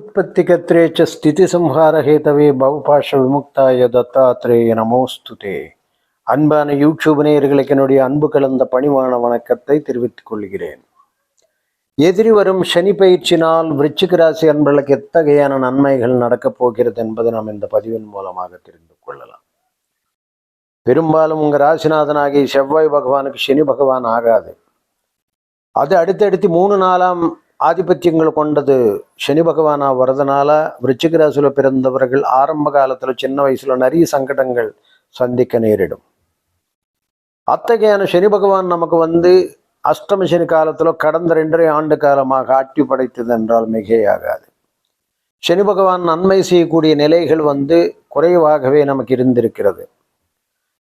उत्पत्तिकत्रे च स्थितिसंहारहेतवे பவபாஷ விமுக்தாய தத்தாத்ரேய நமோஸ்துதே அன்பான யூடியூப் நேயர்களுக்கு என்னுடைய அன்பு கலந்த பணிவான வணக்கத்தை தெரிவித்துக் கொள்கிறேன் எதிரி வரும் சனி பயிற்சினால் விருச்சிக ராசி அன்பர்களுக்கு எத்தகையான நன்மைகள் நடக்கப் போகிறது என்பதை நாம் இந்த பதிவின் மூலமாக தெரிந்து கொள்ளலாம் பெரும்பாலும் உங்கள் ராசிநாதனாகி செவ்வாய் பகவானுக்கு சனி பகவான் ஆகாது. அது அடுத்தடுத்து மூணு நாளாம் ஆதிபத்தியங்கள் கொண்டது சனி பகவானாக வரதுனால விருச்சிக ராசியில் பிறந்தவர்கள் ஆரம்ப காலத்துல சின்ன வயசுல நிறைய சங்கடங்கள் சந்திக்க நேரிடும். அத்தகையான சனி பகவான் நமக்கு வந்து அஷ்டம சனி காலத்துல கடந்த ரெண்டரை ஆண்டு காலமாக ஆட்டி படைத்தது என்றால் மிகையாகாது. சனி பகவான் நன்மை செய்யக்கூடிய நிலைகள் வந்து குறைவாகவே நமக்கு இருந்திருக்கிறது.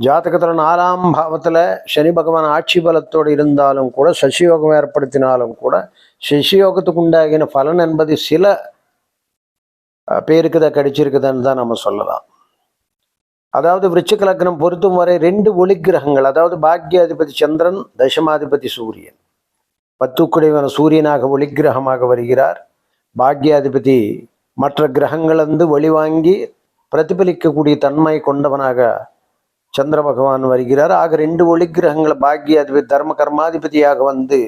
ஜாதகத்தில் நாலாம் பாவத்தில் சனி பகவான் ஆட்சி பலத்தோடு இருந்தாலும் கூட சசியோகம் ஏற்படுத்தினாலும் கூட சசியோகத்துக்கு உண்டாகின பலன் என்பது சில பேருக்கு தான் கிடைச்சிருக்குதுன்னு தான் நம்ம சொல்லலாம். அதாவது விருச்சிக லக்னம் பொருத்தும் வரை ரெண்டு ஒளி கிரகங்கள் அதாவது பாக்யாதிபதி சந்திரன் தசமாதிபதி சூரியன். பத்துக்குடைவன சூரியனாக ஒளி கிரகமாக வருகிறார். பாக்யாதிபதி மற்ற கிரகங்கள் வந்து பிரதிபலிக்கக்கூடிய தன்மை கொண்டவனாக சந்திர பகவான் வருகிறார். ஆக ரெண்டு ஒளி கிரகங்களை பாக்யாதிபதி தர்ம கர்மாதிபதியாக வந்து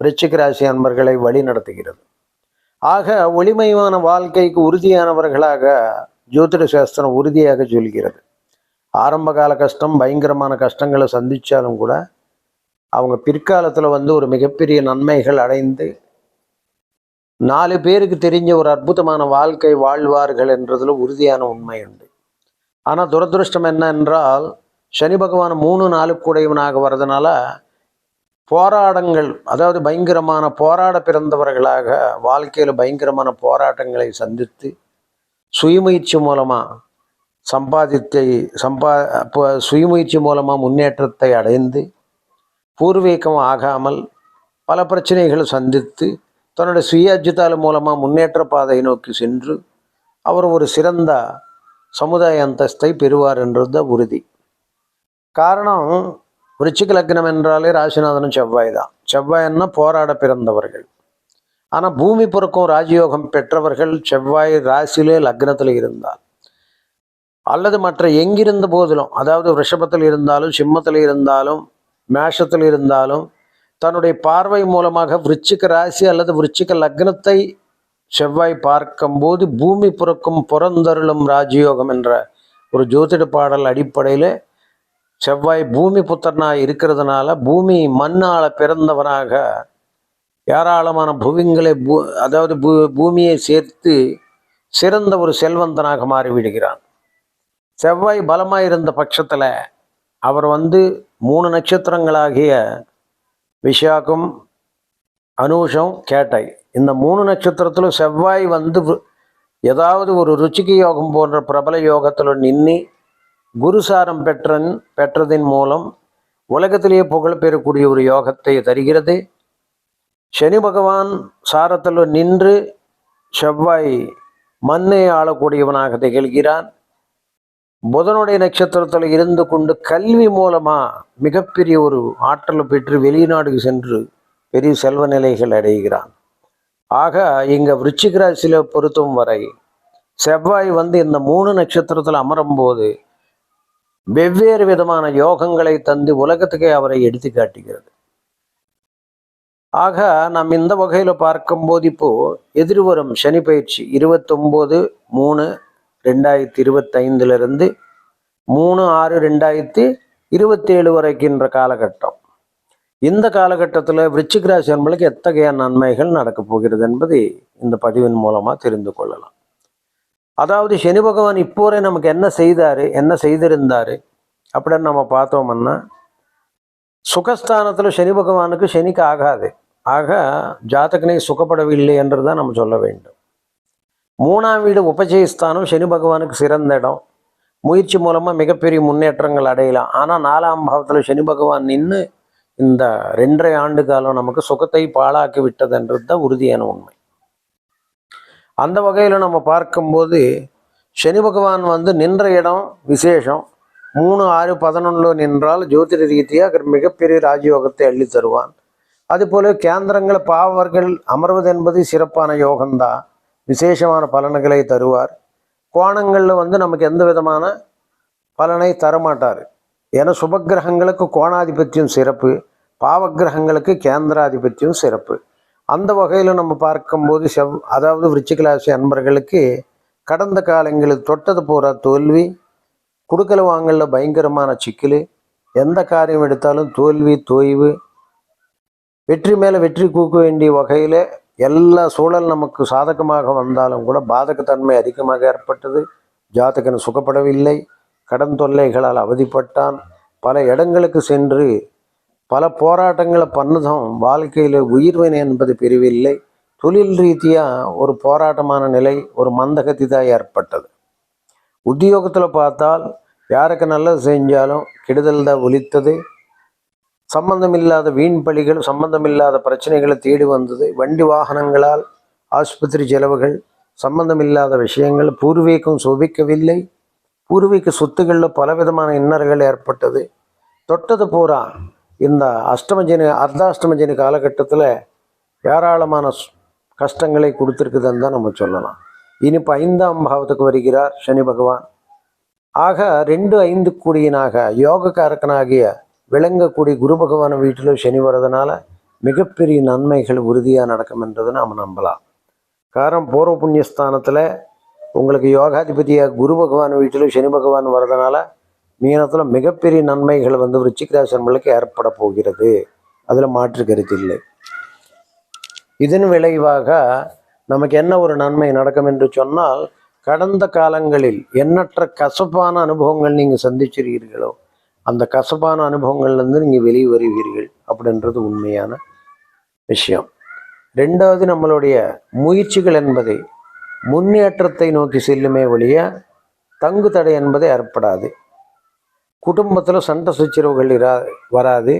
விருச்சிக ராசி அன்பர்களை வழி நடத்துகிறது. ஆக ஒளிமயமான வாழ்க்கைக்கு உறுதியானவர்களாக ஜோதிட சாஸ்திரம் உறுதியாக சொல்கிறது. ஆரம்ப கால கஷ்டம் பயங்கரமான கஷ்டங்களை சந்தித்தாலும் கூட அவங்க பிற்காலத்தில் வந்து ஒரு மிகப்பெரிய நன்மைகள் அடைந்து நாலு பேருக்கு தெரிஞ்ச ஒரு அற்புதமான வாழ்க்கை வாழ்வார்கள் என்றதில் உறுதியான உண்மை உண்டு. ஆனால் துரதிருஷ்டம் என்ன என்றால் சனி பகவான் மூணு நாலு கூடையவனாக வர்றதுனால போராடங்கள் அதாவது பயங்கரமான போராட பிறந்தவர்களாக வாழ்க்கையில் பயங்கரமான போராட்டங்களை சந்தித்து சுயமுயற்சி மூலமாக சம்பாதித்தை சம்பா ப- சுயமுயற்சி மூலமாக முன்னேற்றத்தை அடைந்து பூர்வீகம் ஆகாமல் பல பிரச்சனைகளை சந்தித்து தன்னுடைய சுயஜித்தால் மூலமாக முன்னேற்ற பாதையை நோக்கி சென்று அவர் ஒரு சிறந்த சமுதாய அந்தஸ்தை பெறுவார் என்றது உறுதி. காரணம் விருச்சிக லக்னம் என்றாலே ராசிநாதனும் செவ்வாய் தான். செவ்வாய்ன்னா போராட பிறந்தவர்கள். ஆனால் பூமி பொறுக்கும் ராஜயோகம் பெற்றவர்கள் செவ்வாய் ராசியிலே லக்னத்தில் இருந்தால். அல்லது மற்ற எங்கிருந்த போதிலும் அதாவது ரிஷபத்தில் இருந்தாலும் சிம்மத்தில் இருந்தாலும் மேஷத்தில் இருந்தாலும் தன்னுடைய பார்வை மூலமாக விருச்சிக ராசி அல்லது விருச்சிக லக்னத்தை செவ்வாய் பார்க்கும்போது பூமி புறக்கும் புறந்தருளும் ராஜயோகம் என்ற ஒரு ஜோதிட பாடல் அடிப்படையில் செவ்வாய் பூமி புத்திரனாக இருக்கிறதுனால பூமி மண்ணால் பிறந்தவனாக ஏராளமான புவிங்களை பூ அதாவது பூ பூமியை சேர்த்து சிறந்த ஒரு செல்வந்தனாக மாறிவிடுகிறான். செவ்வாய் பலமாக இருந்த பட்சத்தில் அவர் வந்து மூணு நட்சத்திரங்களாகிய விஷாகம் அனுஷம் கேட்டை. இந்த மூணு நட்சத்திரத்தில் செவ்வாய் வந்து ஏதாவது ஒரு ருச்சிக்கு யோகம் போன்ற பிரபல யோகத்தில் நின்று குருசாரம் பெற்றன் பெற்றதின் மூலம் உலகத்திலேயே புகழ் பெறக்கூடிய ஒரு யோகத்தை தருகிறது. சனி பகவான் சாரத்தில் நின்று செவ்வாய் மண்ணை ஆளக்கூடியவனாக திகழ்கிறான் புதனுடைய நட்சத்திரத்தில் இருந்து கொண்டு கல்வி மூலமாக மிகப்பெரிய ஒரு ஆற்றலை பெற்று வெளிநாடுக்கு சென்று பெரிய செல்வ நிலைகள் அடைகிறான். ஆக இங்கே விருச்சிகராசியில் பொருத்தும் வரை செவ்வாய் வந்து இந்த மூணு நட்சத்திரத்தில் அமரும்போது வெவ்வேறு விதமான யோகங்களை தந்து உலகத்துக்கே அவரை எடுத்து காட்டுகிறது. ஆக நாம் இந்த வகையில் பார்க்கும்போது இப்போ எதிர்வரும் சனி பயிற்சி இருபத்தொம்போது மூணு ரெண்டாயிரத்தி இருபத்தைந்துலேருந்து மூணு ஆறு ரெண்டாயிரத்தி இருபத்தேழு வரைக்கின்ற காலகட்டம். இந்த காலகட்டத்தில் விருச்சிக ராசி எத்தகைய நன்மைகள் நடக்கப் போகிறது என்பதை இந்த பதிவின் மூலமாக தெரிந்து கொள்ளலாம். அதாவது சனி பகவான் இப்போ வரை நமக்கு என்ன செய்தாரு என்ன செய்திருந்தாரு அப்படின்னு நம்ம பார்த்தோம்னா சுகஸ்தானத்தில் சனி பகவானுக்கு சனிக்கு ஆகாது. ஆக ஜாதகனை சுகப்படவில்லை என்று தான் நம்ம சொல்ல வேண்டும். மூணாம் வீடு உபஜயஸ்தானம் சனி பகவானுக்கு சிறந்த இடம். முயற்சி மூலமாக மிகப்பெரிய முன்னேற்றங்கள் அடையலாம். ஆனால் நாலாம் பாவத்தில் சனி பகவான் நின்று இந்த ரெண்டரை ஆண்டு காலம் நமக்கு சுகத்தை பாழாக்கி விட்டதுன்றது தான் உறுதியான உண்மை. அந்த வகையில் நம்ம பார்க்கும்போது சனி பகவான் வந்து நின்ற இடம் விசேஷம். மூணு ஆறு பதினொன்றில் நின்றால் ஜோதிட ரீதியாக மிகப்பெரிய ராஜயோகத்தை அள்ளி தருவான். அதுபோல கேந்திரங்களை பாவர்கள் அமர்வது என்பது சிறப்பான யோகம்தான் விசேஷமான பலன்களை தருவார். கோணங்களில் வந்து நமக்கு எந்த விதமான பலனை தரமாட்டார். ஏன்னா சுபகிரகங்களுக்கு கோணாதிபத்தியம் சிறப்பு. பாவக்கிரகங்களுக்கு கேந்திராதிபத்தியம் சிறப்பு. அந்த வகையில் நம்ம பார்க்கும்போது செவ் அதாவது விருச்சிகலாசி அன்பர்களுக்கு கடந்த காலங்களில் தொட்டது பூரா தோல்வி கொடுக்கல வாங்கல பயங்கரமான சிக்கல். எந்த காரியம் எடுத்தாலும் தோல்வி தோய்வு வெற்றி மேலே வெற்றி கூக்க வேண்டிய வகையில் எல்லா சூழல் நமக்கு சாதகமாக வந்தாலும் கூட பாதகத்தன்மை அதிகமாக ஏற்பட்டது. ஜாதகன் சுகப்படவில்லை. கடன் தொல்லைகளால் அவதிப்பட்டான். பல இடங்களுக்கு சென்று பல போராட்டங்களை பண்ணதும். வாழ்க்கையில் உயிர்வினை என்பது பிரிவில்லை. தொழில் ரீதியாக ஒரு போராட்டமான நிலை ஒரு மந்தகதி தான் ஏற்பட்டது. உத்தியோகத்தில் பார்த்தால் யாருக்கு நல்லது செஞ்சாலும் கெடுதல் தான் ஒலித்தது. சம்பந்தமில்லாத வீண் பலிகள் சம்பந்தமில்லாத பிரச்சனைகளை தேடி வந்தது. வண்டி வாகனங்களால் ஆஸ்பத்திரி செலவுகள் சம்பந்தமில்லாத விஷயங்கள் பூர்வீகம் சுபிக்கவில்லை. பூர்வீக சொத்துக்களில் பலவிதமான இன்னர்கள் ஏற்பட்டது. தொட்டது பூரா இந்த அஷ்டமஜனி அர்த்தாஷ்டமஜனி காலகட்டத்தில் ஏராளமான கஷ்டங்களை கொடுத்துருக்குதுன்னு தான் நம்ம சொல்லலாம். இனி இப்போ ஐந்தாம் பாவத்துக்கு வருகிறார் சனி பகவான். ஆக ரெண்டு ஐந்து கூடியனாக யோகக்காரக்கனாகிய விளங்கக்கூடிய குரு பகவான் வீட்டில் சனி வர்றதுனால மிகப்பெரிய நன்மைகள் உறுதியாக நடக்கும் என்றதை நாம் நம்பலாம். காரணம் பூர்வ புண்ணியஸ்தானத்தில் உங்களுக்கு யோகாதிபதியாக குரு பகவான் வீட்டில் சனி பகவான் வர்றதுனால மீனத்தில் மிகப்பெரிய நன்மைகள் வந்து விருச்சிகராசன்களுக்கு ஏற்பட போகிறது. அதில் மாற்று கருத்து இல்லை. இதன் விளைவாக நமக்கு என்ன ஒரு நன்மை நடக்கும் என்று சொன்னால் கடந்த காலங்களில் எண்ணற்ற கசப்பான அனுபவங்கள் நீங்கள் சந்திச்சிருக்கிறீர்களோ அந்த கசப்பான அனுபவங்கள்லேருந்து நீங்கள் வெளியே வருவீர்கள் அப்படின்றது உண்மையான விஷயம். ரெண்டாவது நம்மளுடைய முயற்சிகள் என்பதை முன்னேற்றத்தை நோக்கி செல்லுமே ஒழிய தங்கு தடை என்பதை ஏற்படாது. குடும்பத்தில் சண்டை சச்சரவுகள் இரா வராது.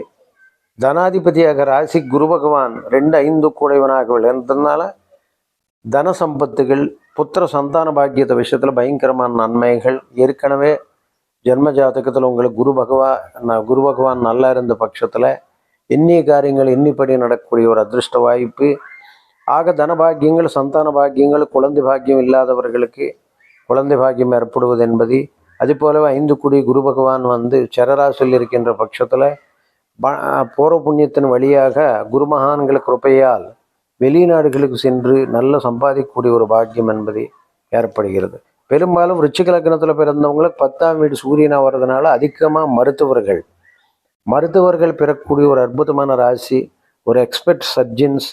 தனாதிபதியாக ராசி குரு பகவான் ரெண்டு ஐந்து கூடைவனாக விளையாடுறதுனால தன சம்பத்துகள் புத்திர சந்தான பாக்கியத்தை விஷயத்தில் பயங்கரமான நன்மைகள். ஏற்கனவே ஜென்ம ஜாதகத்தில் உங்களுக்கு குரு பகவான் குரு பகவான் நல்லா இருந்த பட்சத்தில் எண்ணிய காரியங்கள் எண்ணிப்படி நடக்கக்கூடிய ஒரு அதிர்ஷ்ட வாய்ப்பு. ஆக தன பாக்கியங்கள் சந்தான பாக்கியங்கள் குழந்தை பாக்கியம் இல்லாதவர்களுக்கு குழந்தை பாக்கியம் ஏற்படுவது என்பது. அதுபோலவே ஐந்து குடி குரு பகவான் வந்து சரராசில் இருக்கின்ற பட்சத்தில் ப- பூர்வ புண்ணியத்தின் வழியாக குருமகான்கள் கிருப்பையால் வெளிநாடுகளுக்கு சென்று நல்ல சம்பாதிக்கக்கூடிய ஒரு பாக்கியம் என்பது ஏற்படுகிறது. பெரும்பாலும் விருச்சிக லக்னத்தில் பிறந்தவங்களுக்கு பத்தாம் வீடு சூரியனாக வர்றதுனால அதிகமாக மருத்துவர்கள். மருத்துவர்கள் பெறக்கூடிய ஒரு அற்புதமான ராசி ஒரு எக்ஸ்பர்ட் சர்ஜன்ஸ்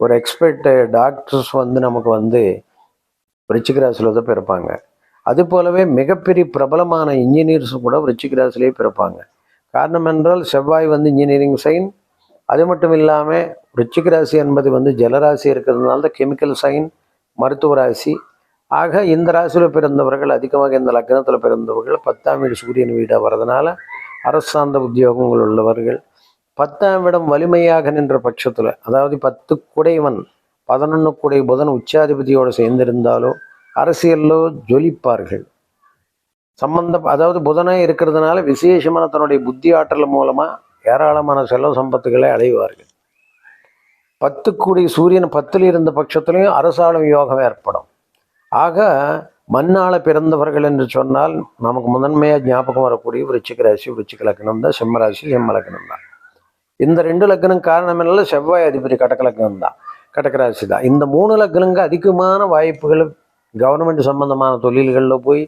ஒரு எக்ஸ்பர்ட் டாக்டர்ஸ் வந்து நமக்கு வந்து விருச்சிக ராசியில் தான் பிறப்பாங்க. அது போலவே மிகப்பெரிய பிரபலமான இன்ஜினியர்ஸ் கூட விருச்சிக ராசிலேயே பிறப்பாங்க. காரணம் என்றால் செவ்வாய் வந்து இன்ஜினியரிங் சைன் அது மட்டும் இல்லாமல் விருச்சிக ராசி என்பது வந்து ஜலராசி இருக்கிறதுனால தான் கெமிக்கல் சைன் மருத்துவ ராசி. ஆக இந்த ராசியில் பிறந்தவர்கள் அதிகமாக இந்த லக்னத்தில் பிறந்தவர்கள் பத்தாம் வீடு சூரியன் வீடாக வர்றதுனால அரசாந்த உத்தியோகங்கள் உள்ளவர்கள். பத்தாம் இடம் வலிமையாக நின்ற பட்சத்தில் அதாவது பத்து குடைவன் பதினொன்று குடை புதன் உச்சாதிபதியோடு சேர்ந்திருந்தாலோ அரசியலிலோ ஜொலிப்பார்கள். சம்பந்தம் அதாவது புதனே இருக்கிறதுனால விசேஷமான தன்னுடைய புத்தி ஆற்றல் மூலமாக ஏராளமான செலவு சம்பத்துகளை அடைவார்கள். பத்து கூடி சூரியன் பத்தில் இருந்த பட்சத்திலையும் அரசாளும் யோகம் ஏற்படும். ஆக மண்ணால பிறந்தவர்கள் என்று சொன்னால் நமக்கு முதன்மையாக ஞாபகம் வரக்கூடிய விருச்சிக ராசி விருச்சிக லக்னம் தான். சிம்ம ராசி சிம்ம லக்னம் தான். இந்த ரெண்டு லக்னம் காரணம் என்ன செவ்வாய் அதிபதி கடக லக்னம் தான். கடக ராசி தான். இந்த மூணு லக்னங்க அதிகமான வாய்ப்புகள் கவர்மெண்ட் சம்பந்தமான தொழில்களில் போய்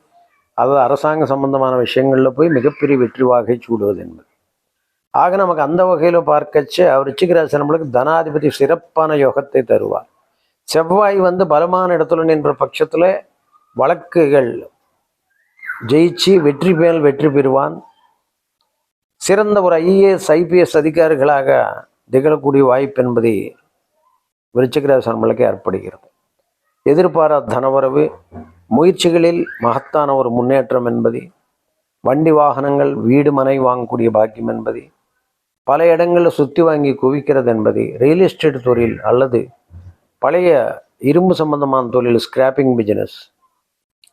அதாவது அரசாங்க சம்பந்தமான விஷயங்களில் போய் மிகப்பெரிய வெற்றி வாகை சூடுவது என்பது. ஆக நமக்கு அந்த வகையில் பார்க்கச்சு அவர் ராசி நம்மளுக்கு தனாதிபதி சிறப்பான யோகத்தை தருவார். செவ்வாய் வந்து பலமான இடத்துல நின்ற பட்சத்தில் வழக்குகள். ஜெயிச்சு வெற்றி மேல் வெற்றி பெறுவான். சிறந்த ஒரு ஐஏஎஸ் ஐபிஎஸ் அதிகாரிகளாக திகழக்கூடிய வாய்ப்பு என்பதை விருச்சிகராசி நம்மளுக்கு ஏற்படுகிறது. எதிர்பாராத தனவரவு முயற்சிகளில் மகத்தான ஒரு முன்னேற்றம் என்பது வண்டி வாகனங்கள் வீடு மனை வாங்கக்கூடிய பாக்கியம் என்பது பல இடங்களில் சுற்றி வாங்கி குவிக்கிறது என்பது ரியல் எஸ்டேட் தொழில் அல்லது பழைய இரும்பு சம்பந்தமான தொழில் ஸ்கிராப்பிங் பிஸ்னஸ்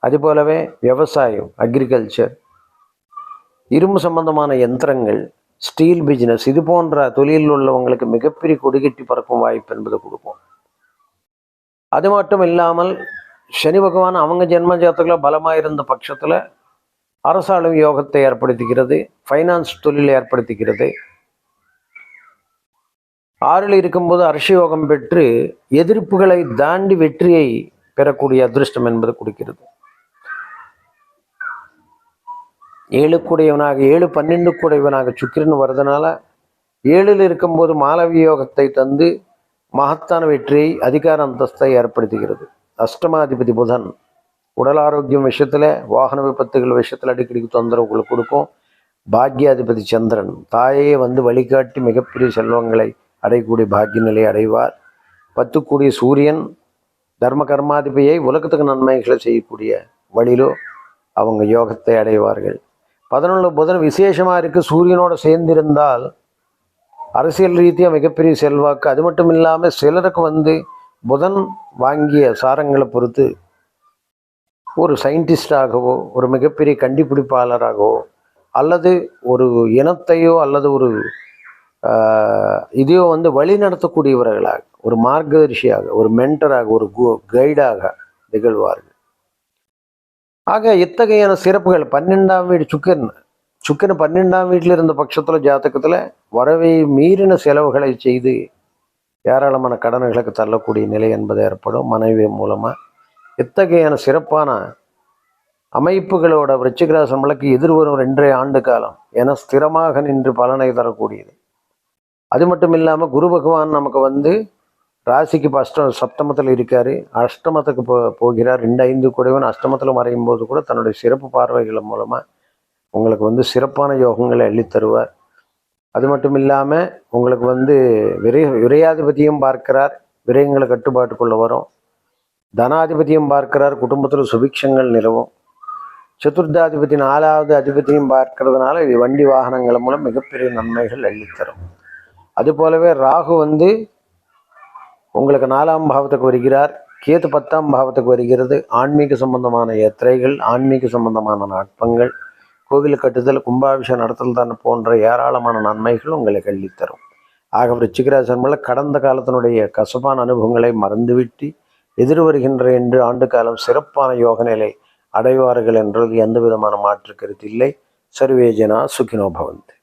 அதுபோலவே விவசாயம் அக்ரிகல்ச்சர் இரும்பு சம்பந்தமான யந்திரங்கள் ஸ்டீல் பிஸ்னஸ் இது போன்ற தொழிலில் உள்ளவங்களுக்கு மிகப்பெரிய கொடிகட்டி பறக்கும் வாய்ப்பு என்பது கொடுக்கும் அது மட்டும் இல்லாமல் சனி பகவான் அவங்க ஜென்ம ஜாதகத்தில் பலமாக இருந்த பட்சத்தில் அரசாளும் யோகத்தை ஏற்படுத்துகிறது ஃபைனான்ஸ் தொழிலை ஏற்படுத்துகிறது ஆறில் இருக்கும்போது அரிசியோகம் பெற்று எதிர்ப்புகளை தாண்டி வெற்றியை பெறக்கூடிய அதிர்ஷ்டம் என்பது கொடுக்கிறது. ஏழு கூடையவனாக ஏழு பன்னெண்டு கூடையவனாக சுக்கிரன் வருதுனால ஏழில் இருக்கும்போது மாலவியோகத்தை தந்து மகத்தான வெற்றியை அதிகார அந்தஸ்தை ஏற்படுத்துகிறது. அஷ்டமாதிபதி புதன் உடல் ஆரோக்கியம் விஷயத்தில் வாகன விபத்துகள் விஷயத்தில் அடிக்கடிக்கு தொந்தரவுகளை கொடுக்கும். பாக்யாதிபதி சந்திரன் தாயே வந்து வழிகாட்டி மிகப்பெரிய செல்வங்களை அடையக்கூடிய பாக்கிய நிலையை அடைவார். பத்து கூடிய சூரியன் தர்ம கர்மாதிபதியை உலகத்துக்கு நன்மைகளை செய்யக்கூடிய வழியிலோ அவங்க யோகத்தை அடைவார்கள். பதினொன்று புதன் விசேஷமாக இருக்குது சூரியனோடு சேர்ந்திருந்தால் அரசியல் ரீதியாக மிகப்பெரிய செல்வாக்கு. அது மட்டும் இல்லாமல் சிலருக்கு வந்து புதன் வாங்கிய சாரங்களை பொறுத்து ஒரு சயின்டிஸ்டாகவோ ஒரு மிகப்பெரிய கண்டுபிடிப்பாளராகவோ அல்லது ஒரு இனத்தையோ அல்லது ஒரு ஆஹ், இதையோ வந்து வழி நடத்தக்கூடியவர்களாக ஒரு மார்க்கதரிசியாக ஒரு மென்டராக ஒரு கு- கைடாக திகழ்வார்கள். ஆக இத்தகையான சிறப்புகள் பன்னெண்டாம் வீடு சுக்கரன் சுக்கரன் பன்னெண்டாம் வீட்டில் இருந்த பட்சத்தில் ஜாதகத்தில் வரவை மீறின செலவுகளை செய்து ஏராளமான கடன்களுக்கு தள்ளக்கூடிய நிலை என்பது ஏற்படும். மனைவி மூலமாக இத்தகையான சிறப்பான அமைப்புகளோட விருச்சிகராசம்பளுக்கு எதிர்வரும் ரெண்டரை ஆண்டு காலம் என ஸ்திரமாக நின்று பலனை தரக்கூடியது. அது மட்டும் இல்லாமல் குரு பகவான் நமக்கு வந்து ராசிக்கு இப்போ அஷ்ட சப்தமத்தில் இருக்கார். அஷ்டமத்துக்கு போ போகிறார். ரெண்டு ஐந்து கூடவன் அஷ்டமத்தில் மறையும் போது கூட தன்னுடைய சிறப்பு பார்வைகள் மூலமாக உங்களுக்கு வந்து சிறப்பான யோகங்களை அள்ளித் தருவார். அது மட்டும் இல்லாமல் உங்களுக்கு வந்து விரை விரையாதிபதியும் பார்க்கிறார். விரயங்களை கட்டுப்பாட்டுக்குள்ள வரும். தனாதிபதியும் பார்க்கிறார். குடும்பத்தில் சுபிக்ஷங்கள் நிலவும். சதுர்தாதிபதி நாலாவது அதிபதியும் பார்க்கறதுனால இது வண்டி வாகனங்கள் மூலம் மிகப்பெரிய நன்மைகள் அள்ளித்தரும் அது போலவே ராகு வந்து உங்களுக்கு நாலாம் பாவத்துக்கு வருகிறார். கேத்து பத்தாம் பாவத்துக்கு வருகிறது. ஆன்மீக சம்பந்தமான யாத்திரைகள் ஆன்மீக சம்பந்தமான நாட்பங்கள் கோவில் கட்டுதல் கும்பாபிஷேகம் நடத்தல் தான் போன்ற ஏராளமான நன்மைகள் உங்களை கல்வித்தரும். ஆக விருச்சிகராசன்மல கடந்த காலத்தினுடைய கசப்பான அனுபவங்களை மறந்துவிட்டு எதிர் வருகின்ற என்று ஆண்டு காலம் சிறப்பான யோக நிலை அடைவார்கள் என்றது எந்த விதமான மாற்று கருத்து இல்லை. சர்வேஜனா சுகினோ பவந்து.